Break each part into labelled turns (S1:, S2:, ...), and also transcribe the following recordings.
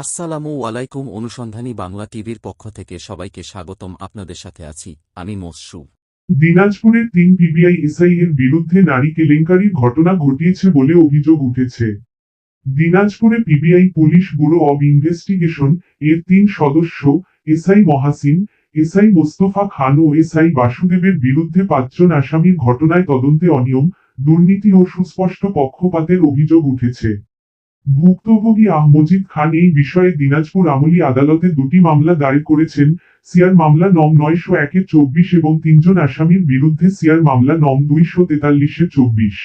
S1: আসসালামু আলাইকুম অনুসন্ধানী বাংলা টিভির পক্ষ থেকে সবাইকে স্বাগতম, আপনাদের সাথে আছি আমি মসরু।
S2: দিনাজপুরের তিন পিবিআই এসআই এর বিরুদ্ধে নারী কেলেঙ্কারির ঘটনা ঘটিয়েছে বলে অভিযোগ উঠেছে। দিনাজপুরে PBI, police, bureau of investigation এর তিন সদস্য, এসআই মহাসিন, এসআই মোস্তফা খান ও এসআই বাসুদেবের বিরুদ্ধে পাঁচজন আসামির ঘটনায় তদন্তে অনিয়ম, দুর্নীতি ও সুস্পষ্ট পক্ষপাতের অভিযোগ উঠেছে। ভুক্তভোগী আহমজিদ খান এই বিষয়ে দিনাজপুর আমলি আদালতে দুটি মামলা দায়ের করেছেন সিয়ার মামলা নং নয়শো একে চব্বিশ এবং তিনজন আসামির বিরুদ্ধে সিয়ার মামলা নং দুইশো তেতাল্লিশে চব্বিশ।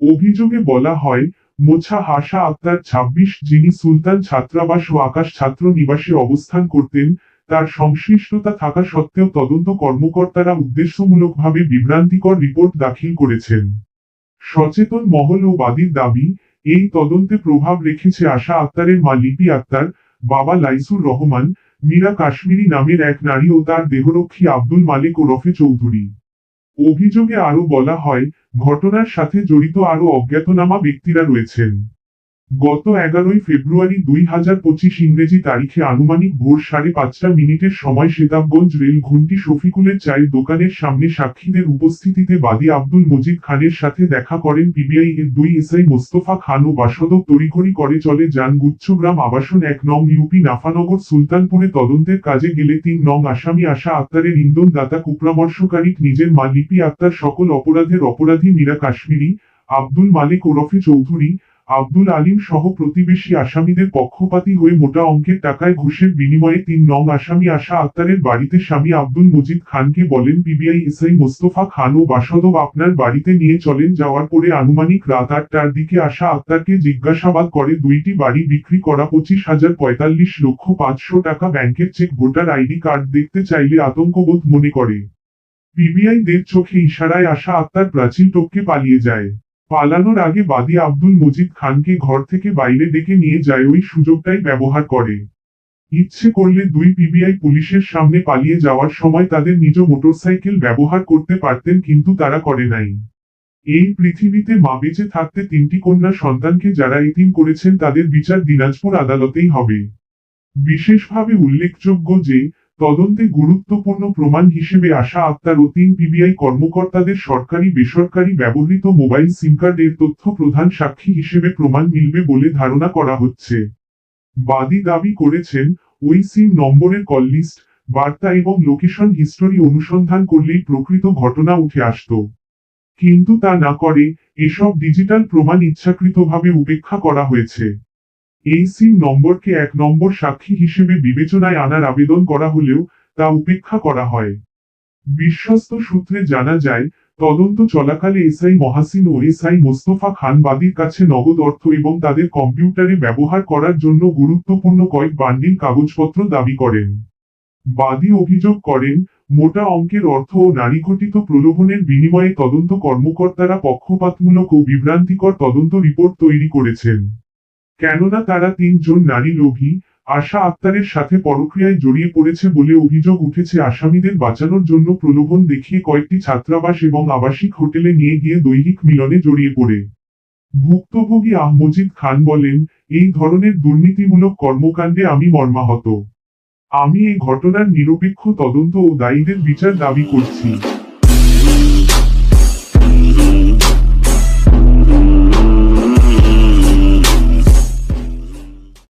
S2: অভিযোগে বলা হয়, মোছা হাসা আক্তার ছাব্বিশ, যিনি সুলতান ছাত্রাবাস ও আকাশ ছাত্র নিবাসে অবস্থান করতেন, তার সংশ্লিষ্টতা থাকা সত্ত্বেও তদন্ত কর্মকর্তারা উদ্দেশ্যমূলকভাবে বিভ্রান্তিকর রিপোর্ট দাখিল করেছেন। সচেতন মহল ও বাদীর দাবি এই তদন্তে প্রভাব রেখেছে আশা আক্তারের মা লিপি আক্তার, বাবা লাইসুর রহমান, মীরা কাশ্মীরি নামের এক নারী ও তার দেহরক্ষী আব্দুল মালিক ওরফে চৌধুরী। অভিযোগে আরও বলা হয়, ঘটনার সাথে জড়িত আরও অজ্ঞাতনামা ব্যক্তিরা রয়েছেন। গত এগারোই ফেব্রুয়ারি দুই হাজার পঁচিশ ইংরেজি তারিখে আনুমানিক ভোর সাড়ে পাঁচটা মিনিটের সময় সেতাবগঞ্জ রেল ঘুন্টি শফিকুলের চায়ের দোকানের সামনে সাক্ষীদের উপস্থিতিতে বাদী আব্দুল মজিদ খানের সাথে দেখা করেন পিবিআই এর দুই এসআই মোস্তফা খান ও বাসদক তড়িঘড়ি করে চলে যান গুচ্ছগ্রাম আবাসন এক নং ইউপি নাফানগর সুলতানপুরে তদন্তের কাজে গেলে তিন নং আসামি আশা আক্তারের ইন্ধন দাতা কুপরামর্শকারী নিজের মা লিপি আক্তার সকল অপরাধের অপরাধী মীরা কাশ্মীরি, আব্দুল মালিক ওরফে চৌধুরী আব্দুল আলিম সহ প্রতিবেশী আসামিদের পক্ষপাতী হয়ে মোটা অঙ্কের টাকায় ঘুষের বিনিময়ে তিন নং আসামি আশা আক্তারের বাড়িতে স্বামী আব্দুল মজিদ খানকে বলেন, পিবিআই এসআই মোস্তফা খান ও বাসদব আপনার বাড়িতে নিয়ে চলেন। যাওয়ার পরে আনুমানিক রাত আটটার দিকে আশা আক্তারকে জিজ্ঞাসাবাদ করে, দুইটি বাড়ি বিক্রি করা পঁচিশ হাজার পঁয়তাল্লিশ লক্ষ পাঁচশো টাকা ব্যাংকের চেক, ভোটার আইডি কার্ড দেখতে চাইলে আতঙ্কবোধ মনে করে। পিবিআই দের চোখে ইশারায় আশা আক্তার প্রাচীর টপকে পালিয়ে যায়। পালানোর আগে বাদী আব্দুল মজিদ খানকে ঘর থেকে বাইরে ডেকে নিয়ে যায় ওই সুযোগটাই ব্যবহার করে। ইচ্ছে করলে দুই পিবিআই পুলিশের সামনে পালিয়ে যাওয়ার সময় তাদের নিজ মোটরসাইকেল ব্যবহার করতে পারতেন কিন্তু তারা করে নাই। এই পৃথিবীতে মা বেঁচে থাকতে তিনটি কন্যা সন্তানকে যারা এতিম করেছেন তাদের বিচার দিনাজপুর আদালতেই হবে। বিশেষভাবে উল্লেখযোগ্য যে তদন্তে গুরুত্বপূর্ণ প্রমাণ হিসেবে আশা আক্তার ও তিন পিবিআই কর্মকর্তাদের সরকারি বেসরকারি ব্যবহৃত মোবাইল সিম কার্ডের তথ্য প্রধান সাক্ষী হিসেবে প্রমাণ মিলবে বলে ধারণা করা হচ্ছে। বাদী দাবি করেছেন, ওই সিম নম্বরের কল লিস্ট, বার্তা এবং লোকেশন হিস্টোরি অনুসন্ধান করলেই প্রকৃত ঘটনা উঠে আসত। কিন্তু তা না করে, এসব ডিজিটাল প্রমাণ ইচ্ছাকৃতভাবে উপেক্ষা করা হয়েছে। এই সিম নম্বরকে এক নম্বর সাক্ষী হিসেবে বিবেচনায় আনার আবেদন করা হলেও তা উপেক্ষা করা হয়। বিশ্বস্ত সূত্রে জানা যায়, তদন্ত চলাকালে এসআই মহাসিন ও এসআই মোস্তফা খান বাদীর কাছে নগদ অর্থ এবং তাদের কম্পিউটারে ব্যবহার করার জন্য গুরুত্বপূর্ণ কয়েক বান্ডিল কাগজপত্র দাবি করেন। বাদী অভিযোগ করেন, মোটা অঙ্কের অর্থ ও নারীঘটিত প্রলোভনের বিনিময়ে তদন্ত কর্মকর্তারা পক্ষপাতমূলক ও বিভ্রান্তিকর তদন্ত রিপোর্ট তৈরি করেছেন। কেননা তারা তিনজন নারী লোভী, আশা আক্তারের সাথে পরক্রিয়ায় জড়িয়ে পড়েছে বলে অভিযোগ উঠেছে আসামিদের বাঁচানোর জন্য প্রলোভন দেখিয়ে কয়েকটি ছাত্রাবাস এবং আবাসিক হোটেলে নিয়ে গিয়ে দৈহিক মিলনে জড়িয়ে পড়ে। ভুক্তভোগী আহমজিদ খান বলেন, এই ধরনের দুর্নীতিমূলক কর্মকাণ্ডে আমি মর্মাহত। আমি এই ঘটনার নিরপেক্ষ তদন্ত ও দায়ীদের বিচার দাবি করছি।